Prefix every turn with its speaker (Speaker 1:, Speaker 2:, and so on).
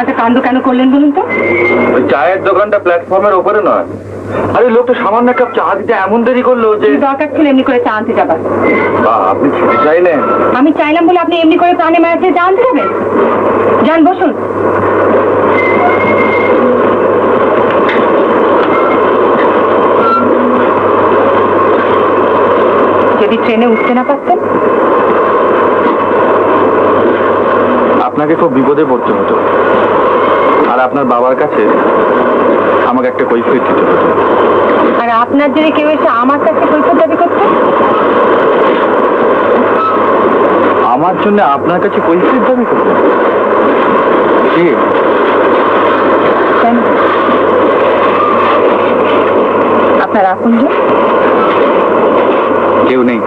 Speaker 1: একটা কাণ্ড কেন করলেন বলুন তো?
Speaker 2: ওই চায়ের দোকানটা প্ল্যাটফর্মের ওপরে নয়। আরে লোকটা সামান্য এক কাপ চা দিতে এমন দেরি করল যে
Speaker 1: দরকার ছিল এমনি করে চা আনতে যাবার।
Speaker 2: বা আপনি ছুটি চাইলেন।
Speaker 1: আমি চাইলাম বলে আপনি এমনি করে প্রাণে মারাতে চা আনতে যাবেন? যান বসুন। যদি ট্রেনে উঠতে না পারতেন?
Speaker 2: আপনাকে খুব বিপদে পড়তে হতো। আর আপনার বাবার কাছে আমাকে একটা কৈফিয়ত দিতে হতো
Speaker 1: আর আপনার যদি কেউ এসে আমার কাছে কৈফত দাবি করতে
Speaker 2: আমার জন্য আপনার কাছে কৈফিয়ত দাবি করতে জি?
Speaker 1: আপনার আপন
Speaker 2: কেউ নেই।